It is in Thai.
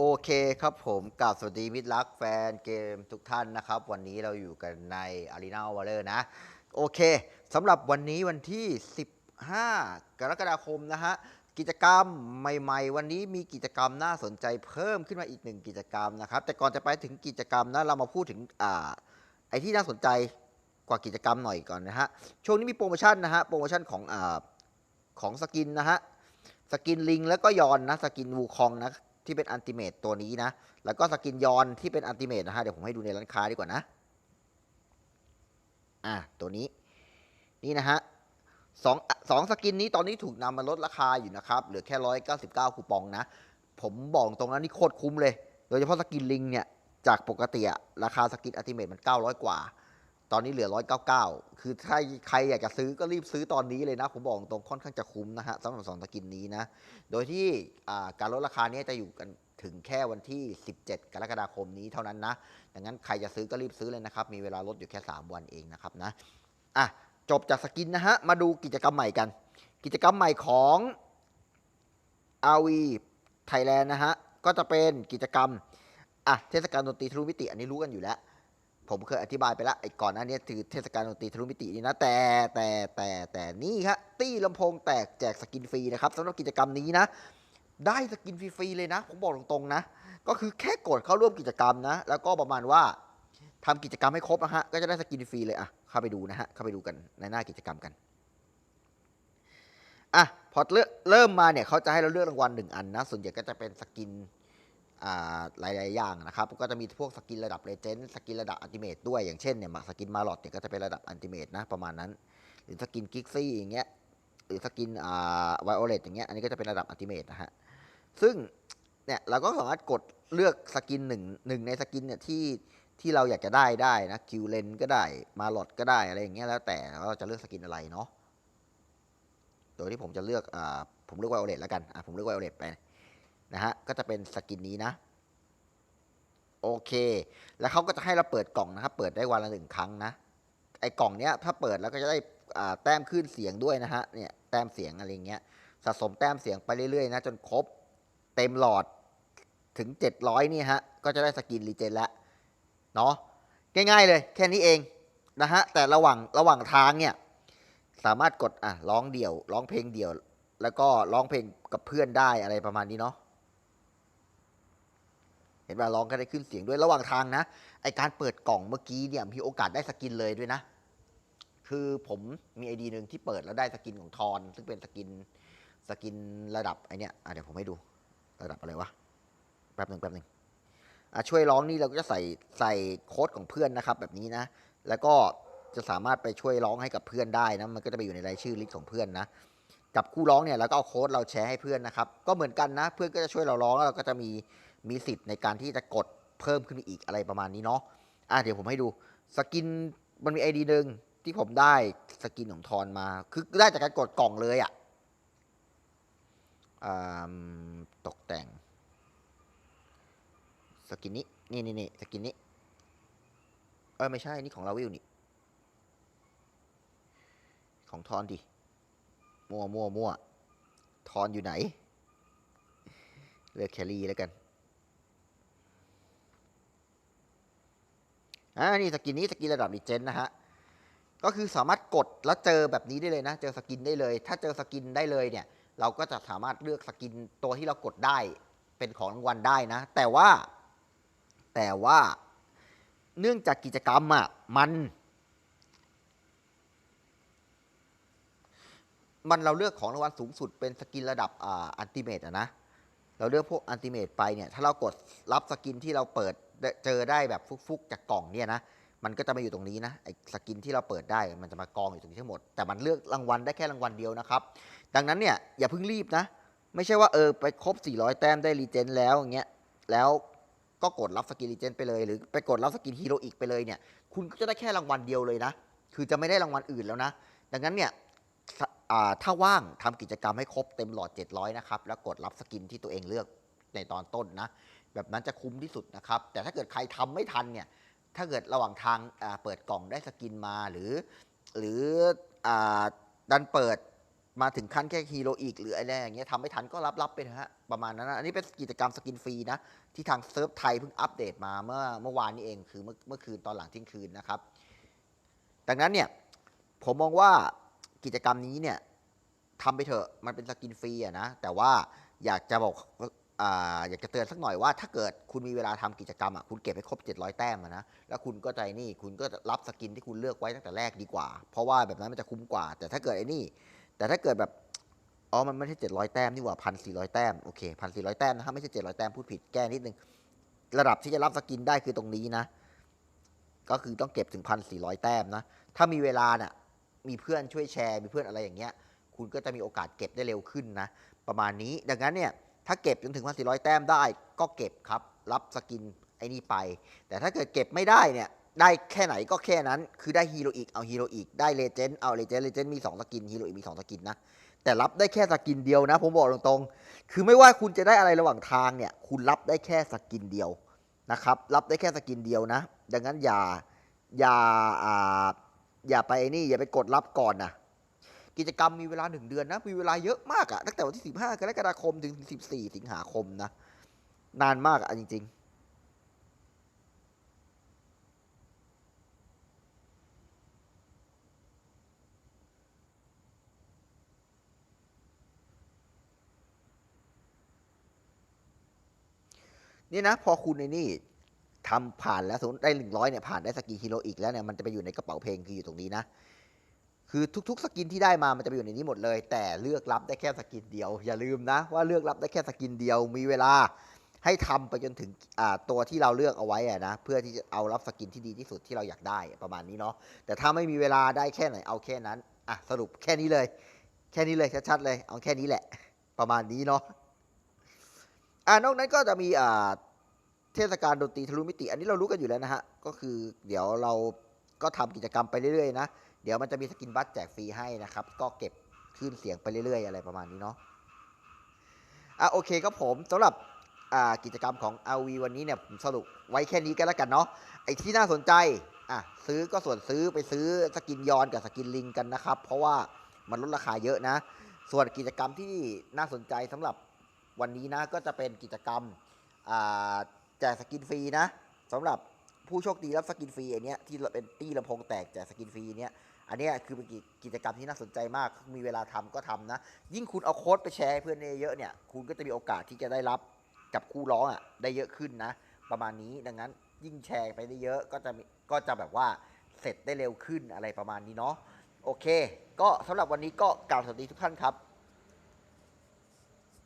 โอเคครับผมกับสวัสดีมิตรรักแฟนเกมทุกท่านนะครับ วันนี้เราอยู่กันใน Arena w a r r e r นะ โอเคสำหรับวันนี้วันที่ 15 กรกฎาคมนะฮะ กิจกรรมใหม่ ๆ วันนี้มีกิจกรรมน่าสนใจเพิ่มขึ้นมาอีกหนึ่งกิจกรรมนะครับ แต่ก่อนจะไปถึงกิจกรรมนะเรามาพูดถึงอ่าไอที่น่าสนใจกว่ากิจกรรมหน่อยก่อนนะฮะ ช่วงนี้มีโปรโมชั่นนะฮะ โปรโมชั่นของอ่าของสกินนะฮะสกินลิงแล้วก็ยอนนะสกินวูคองนะ ที่เป็นอันติเมตตัวนี้นะ แล้วก็สกินยอนที่เป็นอันติเมตนะฮะ เดี๋ยวผมให้ดูในร้านค้าดีกว่านะ อะตัวนี้ นี่นะฮะสองสองสกินนี้ตอนนี้ถูกนำมาลดราคาอยู่นะครับ เหลือแค่ร้อยเก้าสิบเก้าคูปองนะ ผมบอกตรงนั้นนี่โคตรคุ้มเลย โดยเฉพาะสกินลิงเนี่ย จากปกติอะราคาสกินอัลติเมตมันเก้าร้อยกว่า ตอนนี้เหลือร้อยเก้าเก้าคือถ้าใครอยากจะซื้อก็รีบซื้อตอนนี้เลยนะ ผมบอกตรงค่อนข้างจะคุ้มนะฮะสำหรับสองสกินนี้นะ โดยที่การลดราคาเนี้จะอยู่กันถึงแค่วันที่ 17 กรกฎาคมนี้เท่านั้นนะ ดังนั้นใครจะซื้อก็รีบซื้อเลยนะครับ มีเวลาลดอยู่แค่ 3 วันเองนะครับนะ อะ จบจากสกินนะฮะ มาดูกิจกรรมใหม่กัน กิจกรรมใหม่ของ RV Thailand นะฮะ ก็จะเป็นกิจกรรม อะ เทศกาลดนตรีทะลุมิติ อันนี้รู้กันอยู่แล้ว ผมเคยอธิบายไปแล้วไอ้ก่อนหน้านี้คือเทศกาลดนตรีทะลุมิตินี่นะแต่แต่แต่แต่นี่ครับตี้ลำโพงแตกแจกสกินฟรีนะครับสำหรับกิจกรรมนี้นะ ได้สกินฟรีๆเลยนะ ผมบอกตรงๆนะ ก็คือแค่กดเข้าร่วมกิจกรรมนะ แล้วก็ประมาณว่าทำกิจกรรมให้ครบนะฮะก็จะได้สกินฟรีเลยอะเข้าไปดูนะฮะเข้าไปดูกันในหน้ากิจกรรมกันอะพอเริ่มเริ่มมาเนี่ยเขาจะให้เราเลือกรางวัลหนึ่งอันนะ ส่วนใหญ่ก็จะเป็นสกิน หลาย ๆ อย่างนะครับ ก็จะมีพวกสกินระดับเลเจนด์สกินระดับอัลติเมตด้วย อย่างเช่นเนี่ยสกินมาลอดเนี่ยก็จะเป็นระดับอัลติเมตนะประมาณนั้น หรือสกินกิกซี่อย่างเงี้ยหรือสกินอ่าไวโอเลตอย่างเงี้ยอันนี้ก็จะเป็นระดับอัลติเมตนะฮะซึ่งเนี่ยเราก็สามารถกดเลือกสกินหนึ่งหนึ่งในสกินเนี่ยที่ที่เราอยากจะได้ได้นะคิวเลนก็ได้มาลอดก็ได้อะไรอย่างเงี้ยแล้วแต่เราจะเลือกสกินอะไรเนาะโดยที่ผมจะเลือกอ่าผมเลือกไวโอเลตแล้วกันอะผมเลือกไวโอเลตไป นะฮะก็จะเป็นสกินนี้นะโอเค แล้วเขาก็จะให้เราเปิดกล่องนะครับ เปิดได้วันละหนึ่งครั้งนะ ไอ้กล่องเนี้ยถ้าเปิดแล้วก็จะได้แต้มขึ้นเสียงด้วยนะฮะ เนี่ยแต้มเสียงอะไรเงี้ย สะสมแต้มเสียงไปเรื่อยๆนะจนครบ เต็มหลอดถึง 700 นี่ฮะ ก็จะได้สกินรีเจนแล้วเนาะ ง่ายๆเลยแค่นี้เองนะฮะ แต่ระหว่างระหว่างทางเนี่ย สามารถกดอะร้องเดี่ยวร้องเพลงเดี่ยว แล้วก็ร้องเพลงกับเพื่อนได้อะไรประมาณนี้เนาะ เห็นว่าร้องก็ได้ขึ้นเสียงด้วยระหว่างทางนะไอการเปิดกล่องเมื่อกี้เนี่ยมีโอกาสได้สกินเลยด้วยนะ คือผมมีไอดีหนึ่งที่เปิดแล้วได้สกินของทอน ซึ่งเป็นสกินสกินระดับไอเนี้ยอะเดี๋ยวผมให้ดูระดับอะไรวะแป๊บหนึ่งแป๊บหนึ่งอะช่วยร้องนี่เราก็จะใส่ใส่โค้ดของเพื่อนนะครับ แบบนี้นะ แล้วก็จะสามารถไปช่วยร้องให้กับเพื่อนได้นะมันก็จะไปอยู่ในรายชื่อลิสต์ของเพื่อนนะกับคู่ร้องเนี่ยแล้วก็เอาโค้ดเราแชร์ให้เพื่อนนะครับ ก็เหมือนกันนะ เพื่อนก็จะช่วยเราร้องแล้วเราก็จะมี มีสิทธิ์ในการที่จะกดเพิ่มขึ้นไปอีกอะไรประมาณนี้เนาะอะเดี๋ยวผมให้ดูสกินมันมีไอดีหนึ่งที่ผมได้สกินของทอนมา คือได้จากการกดกล่องเลยอะ่ะตกแต่ง สกินนี้ นี่นี่นี่สกินนี้ เออไม่ใช่ นี่ของลาวิลนี่ ของทอนดิ มั่วมั่วมั่วทอนอยู่ไหน เลือกแครี่แล้วกัน อ่านี่สกินนี้สกินระดับดีเจนนะฮะ ก็คือสามารถกดแล้วเจอแบบนี้ได้เลยนะ เจอสกินได้เลย ถ้าเจอสกินได้เลยเนี่ย เราก็จะสามารถเลือกสกินตัวที่เรากดได้เป็นของรางวัลได้นะ แต่ว่า แต่ว่า เนื่องจากกิจกรรมอะมันมันเราเลือกของรางวัลสูงสุดเป็นสกินระดับอ่าอันติเมตอะนะ เราเลือกพวกอันติเมตไปเนี่ย ถ้าเรากดรับสกินที่เราเปิด เจอได้แบบฟุกๆจากกล่องเนี่ยนะมันก็จะมาอยู่ตรงนี้นะไอ้สกินที่เราเปิดได้มันจะมากองอยู่ตรงนี้ทั้งหมด แต่มันเลือกรางวัลได้แค่รางวัลเดียวนะครับ ดังนั้นเนี่ยอย่าเพิ่งรีบนะ ไม่ใช่ว่าเออไปครบ 400 แต้มได้รีเจนแล้วอย่างเงี้ยแล้วก็กดรับสกินรีเจนไปเลย หรือไปกดรับสกินฮีโร่อีกไปเลยเนี่ยคุณก็จะได้แค่รางวัลเดียวเลยนะ คือจะไม่ได้รางวัลอื่นแล้วนะ ดังนั้นเนี่ยถ้าว่างทำกิจกรรมให้ครบเต็มหลอด 700 นะครับ แล้วกดรับสกินที่ตัวเองเลือก ในตอนต้นนะ แบบนั้นจะคุ้มที่สุดนะครับ แต่ถ้าเกิดใครทำไม่ทันเนี่ย ถ้าเกิดระหว่างทางเปิดกล่องได้สกินมาหรือ หรือดันเปิดมาถึงขั้นแค่ฮีโรอีกหรืออะไรอย่างเงี้ยทำไม่ทันก็รับรับไปนะฮะประมาณนั้นนะอันนี้เป็นกิจกรรมสกินฟรีนะ ที่ทางเซิร์ฟไทยเพิ่งอัปเดตมาเมื่อเมื่อวานนี้เองคือเมื่อเมื่อคืนตอนหลังเที่ยงคืนนะครับ ดังนั้นเนี่ยผมมองว่ากิจกรรมนี้เนี่ยทำไปเถอะมันเป็นสกินฟรีอะนะ แต่ว่าอยากจะบอก อยากจะเตือนสักหน่อยว่าถ้าเกิดคุณมีเวลาทำกิจกรรมอะคุณเก็บให้ครบ 700 แต้มนะแล้วคุณก็ใจนี่คุณก็รับสกินที่คุณเลือกไว้ตั้งแต่แรกดีกว่า เพราะว่าแบบนั้นมันจะคุ้มกว่า แต่ถ้าเกิดไอ้นี่ แต่ถ้าเกิดแบบอ๋อมันไม่ใช่ 700 แต้มนี่หว่าพันสี่แต้มโอเคพันสี่แต้มนะไม่ใช่ 700 แต้มพูดผิดแก้นิดนึงระดับที่จะรับสกินได้คือตรงนี้นะ ก็คือต้องเก็บถึงพันสี่แต้มนะถ้ามีเวลาน่ะมีเพื่อนช่วยแชร์มีเพื่อนอะไรอย่างเงี้ย คุณก็จะมีโอกาสเก็บได้เร็วขึ้นนะ ประมาณนี้ดังนั้นเนี่ย ถ้าเก็บจนถึงพันสี่แต้มได้ก็เก็บครับ รับสกินไอ้นี่ไป แต่ถ้าเกิดเก็บไม่ได้เนี่ย ได้แค่ไหนก็แค่นั้น คือได้ฮีโรอีก เอาฮีโรอีก ได้เลเจนด์เอาเลเจนด์เลเจนด์มีสองสกินฮีโรอีกมีสองสกินนะ แต่รับได้แค่สกินเดียวนะ ผมบอกตรงๆ คือไม่ว่าคุณจะได้อะไรระหว่างทางเนี่ย คุณรับได้แค่สกินเดียวนะครับ รับได้แค่สกินเดียวนะ ดังนั้นอย่า อย่าอ่าอย่าไปนี่ อย่าไปกดรับก่อนนะ กิจกรรมมีเวลาหนึ่งเดือนนะ มีเวลาเยอะมากอะตั้งแต่วันที่15กรกฎาคมถึง14สิงหาคมนะ นานมากอะจริง ๆนี่นะพอคุณในนี่ทำผ่านแล้วสมมติได้หนึ่งร้อยเนี่ยผ่านได้สกินฮีโร่อีกแล้วเนี่ยมันจะไปอยู่ในกระเป๋าเพลงคืออยู่ตรงนี้นะ คือทุกๆ สกินที่ได้มา มันจะไปอยู่ในนี้หมดเลย แต่เลือกรับได้แค่สกินเดียว อย่าลืมนะว่าเลือกรับได้แค่สกินเดียว มีเวลาให้ทำไปจนถึงตัวที่เราเลือกเอาไว้ะนะ เพื่อที่จะเอารับสกินที่ดีที่สุดที่เราอยากได้ประมาณนี้เนาะ แต่ถ้าไม่มีเวลาได้แค่ไหนเอาแค่นั้น อะสรุปแค่นี้เลย แค่นี้เลยชัดๆเลย เอาแค่นี้แหละ ประมาณนี้เนาะ อ่านอกนั้นก็จะมีอ่าเทศกาลดนตรีทะลุมิติ อันนี้เรารู้กันอยู่แล้วนะฮะ ก็คือเดี๋ยวเราก็ทำกิจกรรมไปเรื่อยๆนะ เดี๋ยวมันจะมีสกินบัตแจกฟรีให้นะครับ ก็เก็บคลื่นเสียงไปเรื่อยๆ อะไรประมาณนี้เนาะอะโอเคครับผมสำหรับอ่ากิจกรรมของ RV วันนี้เนี่ยผมสรุปไว้แค่นี้ก็แล้วกันเนาะไอ้ที่น่าสนใจอะซื้อก็ส่วนซื้อไปซื้อสกินยอนกับสกินลิงกันนะครับ เพราะว่ามันลดราคาเยอะนะ ส่วนกิจกรรมที่น่าสนใจสำหรับวันนี้นะก็จะเป็นกิจกรรมอ่าแจกสกินฟรีนะสำหรับผู้โชคดีรับสกินฟรีอันเนี้ยที่เป็นตี้ลำโพงแตกแจกสกินฟรีเนี้ย อันนี้คือเป็นกิจกรรมที่น่าสนใจมาก มีเวลาทำก็ทำนะ ยิ่งคุณเอาโค้ดไปแชร์เพื่อนเยอะเนี่ย คุณก็จะมีโอกาสที่จะได้รับกับคู่ร้องอะได้เยอะขึ้นนะ ประมาณนี้ ดังนั้นยิ่งแชร์ไปได้เยอะก็จะก็จะแบบว่าเสร็จได้เร็วขึ้นอะไรประมาณนี้เนาะ โอเค ก็สำหรับวันนี้ก็กล่าวสวัสดีทุกท่านครับ